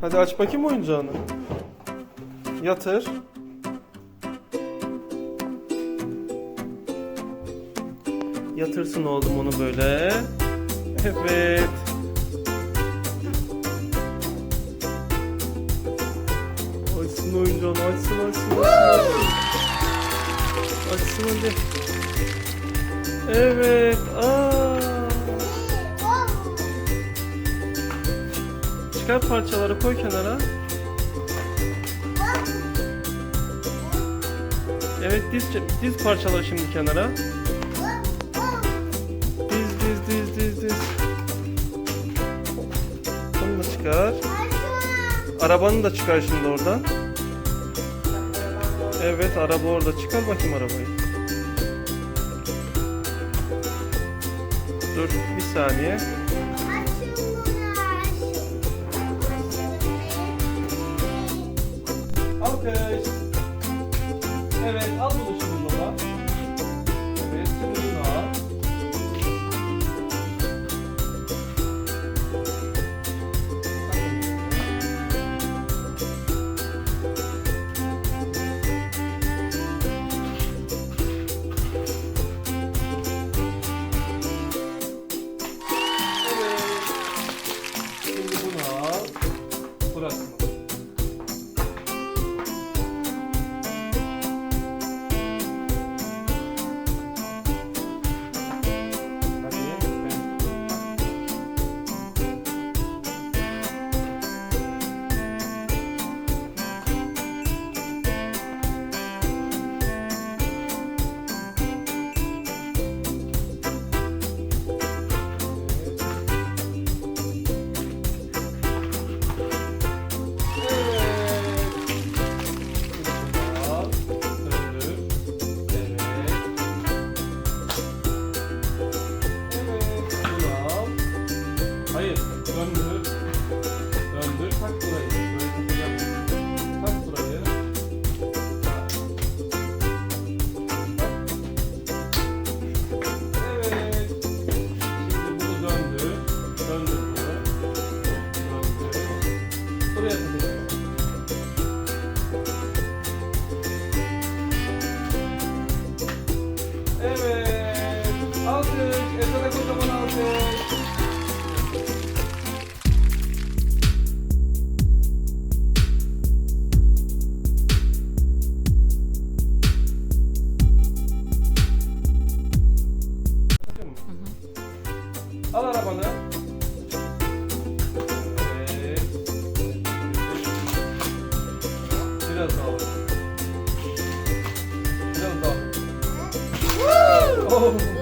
Hadi aç bakayım oyuncağını. Yatır. Yatırsın oğlum onu böyle. Evet. Açsın oyuncağını açsın açsın açsın. Açsın hadi. Evet. Aa. Çıkar parçaları koy kenara. Evet diz diz parçaları şimdi kenara. Diz diz diz diz diz. Bunu da çıkar. Arabanı da çıkar şimdi oradan. Evet araba orada. Çıkar bakayım arabayı. Dur bir saniye. Alkış. Evet al bunu 하나 하나 방금. 들렸어. 들렸어. 오.